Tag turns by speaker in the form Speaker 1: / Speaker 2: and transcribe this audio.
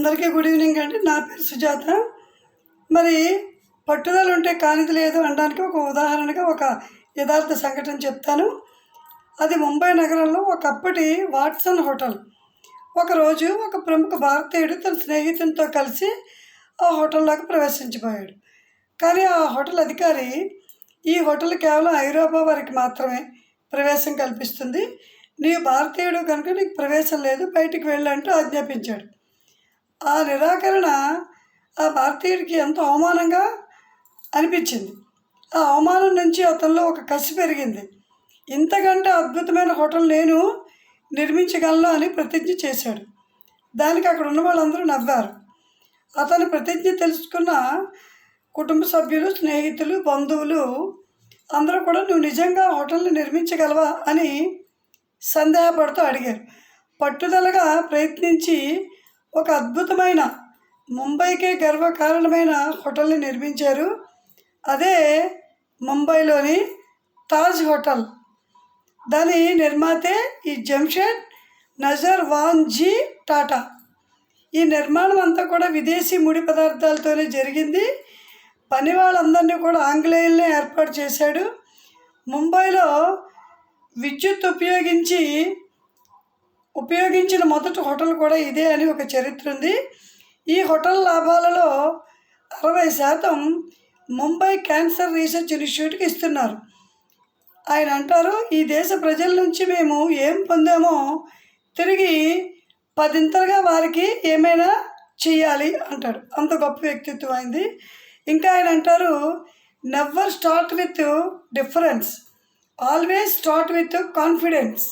Speaker 1: అందరికీ good evening అండి. నా పేరు సుజాత. మరి పట్టుదల ఉంటే కానిది లేదు అనడానికి ఒక ఉదాహరణగా ఒక యథార్థ సంఘటన చెప్తాను. అది ముంబై నగరంలో ఒకప్పటి వాట్సన్ హోటల్. ఒకరోజు ఒక ప్రముఖ భారతీయుడు తన స్నేహితునితో కలిసి ఆ హోటల్లోకి ప్రవేశించిపోయాడు. కానీ ఆ హోటల్ అధికారి ఈ హోటల్ కేవలం ఐరోపా వారికి మాత్రమే ప్రవేశం కల్పిస్తుంది. నీవు భారతీయుడు కనుక నీకు ప్రవేశం లేదు బయటికి వెళ్ళంటూ ఆజ్ఞాపించాడు. ఆ నిరాకరణ ఆ భారతీయుడికి ఎంతో అవమానంగా అనిపించింది. ఆ అవమానం నుంచి అతనిలో ఒక కసి పెరిగింది. ఇంతకంటే అద్భుతమైన హోటల్ నేను నిర్మించగలను అని ప్రతిజ్ఞ చేశాడు. దానికి అక్కడ ఉన్న వాళ్ళందరూ నవ్వారు. అతని ప్రతిజ్ఞ తెలుసుకున్న కుటుంబ సభ్యులు స్నేహితులు బంధువులు అందరూ కూడా నువ్వు నిజంగా హోటల్ని నిర్మించగలవా? అని సందేహపడుతూ అడిగారు. పట్టుదలగా ప్రయత్నించి ఒక అద్భుతమైన ముంబైకే గర్వకారణమైన హోటల్ని నిర్మించారు. అదే ముంబైలోని తాజ్ హోటల్. దాని నిర్మాతే ఈ జంషెడ్ నజర్ వాన్ జీ టాటా. ఈ నిర్మాణం అంతా కూడా విదేశీ ముడి పదార్థాలతోనే జరిగింది. పని వాళ్ళందరినీ కూడా ఆంగ్లేయులనే ఏర్పాటు చేశాడు. ముంబైలో విద్యుత్ ఉపయోగించి ఉపయోగించిన మొదటి హోటల్ కూడా ఇదే అని ఒక చరిత్ర ఉంది. ఈ హోటల్ లాభాలలో అరవై శాతం ముంబై క్యాన్సర్ రీసెర్చ్ ఇన్స్టిట్యూట్కి ఇస్తున్నారు. ఆయన అంటారు ఈ దేశ ప్రజల నుంచి మేము ఏం పొందామో తిరిగి పదింతలుగా వారికి ఏమైనా చేయాలి అంటాడు. అంత గొప్ప వ్యక్తిత్వం అయింది. ఇంకా ఆయన అంటారు never start with difference always start with confidence